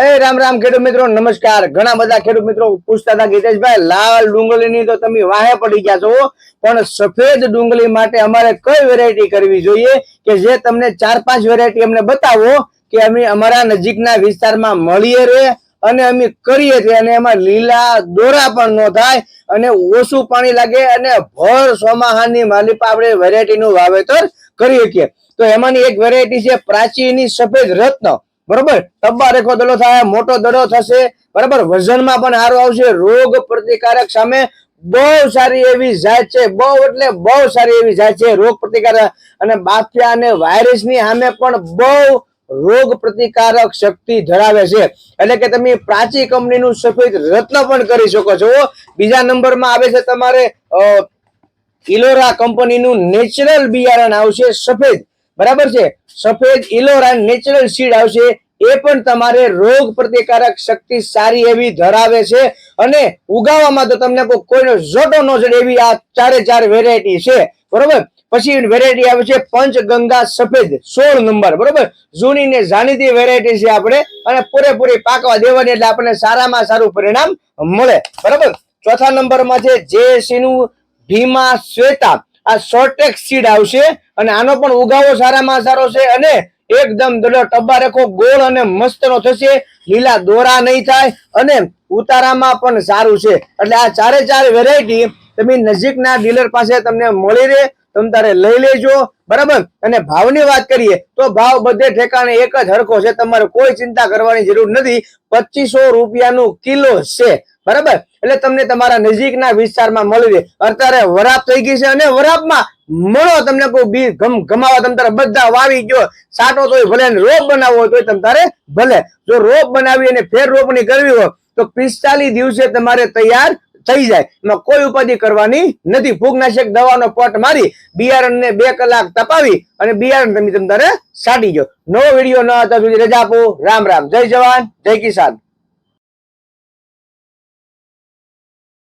એ રામ રામ ખેડૂત મિત્રો, નમસ્કાર. ઘણા બધા ખેડૂત મિત્રો પૂછતા હતા ગીતેશભાઈ, લાલ ડુંગળીની તો તમે વાહે પડી ગયા છો, પણ સફેદ ડુંગળી માટે અમારે કઈ વેરાયટી કરવી જોઈએ? કે જે તમને ચાર પાંચ વેરાયટી અમને બતાવો, કે અમે અમારા નજીકના વિસ્તારમાં મળીએ રે અને અમે કરીએ છીએ અને એમાં લીલા દોરા પણ ન થાય અને ઓછું પાણી લાગે અને ભર સોમાહાની માલિપા આપણે વેરાયટીનું વાવેતર કરીએ છીએ તો એમાંની એક વેરાયટી છે પ્રાચીની સફેદ રત્ન. બરોબર? તબ્બા રેખો દડો થાય, મોટો દડો થશે, બરાબર? વજનમાં પણ સારું આવશે. રોગ પ્રતિકારક સામે બહુ સારી એવી જાત છે. બહુ એટલે બહુ સારી એવી જાત છે. રોગ પ્રતિકારક અને બાફિયા અને વાયરસની સામે પણ બહુ રોગ પ્રતિકારક શક્તિ ધરાવે છે. એટલે કે તમે પ્રાચી કંપનીનું સફેદ રત્ન પણ કરી શકો છો. બીજા નંબરમાં આવે છે તમારે ઇલોરા કંપનીનું નેચરલ બિયારણ આવશે સફેદ. બરાબર છે? સફેદ ઇલોરા નેચરલ સીડ આવશે. એ પણ તમારે રોગ પ્રતિકારક શક્તિ સારી એવી ધરાવે છે. અને ઉગાવવામાં તો તમને કોઈ કોઈનો જોટો ન જડે એવી આ ચારે ચાર વેરાયટી છે. બરોબર? પછી વેરાયટી આવે છે પંચગંગા સફેદ, સોળ નંબર. બરોબર? જૂની ને જાણીતી વેરાયટી છે આપણે. અને પૂરેપૂરી પાકવા દેવાની એટલે આપણને સારામાં સારું પરિણામ મળે. બરાબર? ચોથા નંબરમાં છે જે સીનું ભીમા શ્વેતા. આ શોર્ટેક સીડ આવશે અને આનો પણ ઉગાવો સારામાં સારો છે અને એકદમ દડો ટબ્બા રેખો ગોળ અને મસ્તનો થશે. લીલા દોરા નહીં થાય અને ઉતારામાં પણ સારું છે. એટલે આ ચારે ચાર વેરાયટી તમે નજીકના ડીલર પાસે તમને મળી રહે. તમે તારે લઈ લેજો. બરાબર? અને ભાવની વાત કરીએ તો ભાવ બધે ઠેકાણે એક જ હરખો છે. તમારે કોઈ ચિંતા કરવાની જરૂર નથી. પચીસો રૂપિયાનું કિલો છે. બરાબર? એટલે તમને તમારા નજીકના વિસ્તારમાં મળી રહે. અત્યારે વરાપ થઈ ગઈ છે અને વરાપમાં મળો, તમને કોઈ બી ગમ ગમાવા તમ તારે બધા વાવી ગયો. સાટો તોય ભલે રોપ બનાવવો તોય તમ તારે ભલે. જો રોપ બનાવી અને ફેર રોપણી કરવી હોય, તો પિસ્તાલીસ દિવસે તમારે તૈયાર થઈ જાય. એમાં કોઈ ઉપાધિ કરવાની નથી. ફૂગનાશક દવાનો પોટ મારી, બિયારણને બે કલાક તપાવી અને બિયારણ તમે તમ તારે સાટી ગયો. નવો વીડિયો ન હતા સુધી રજા આપો. રામ રામ. જય જવાન. જય કિસાન.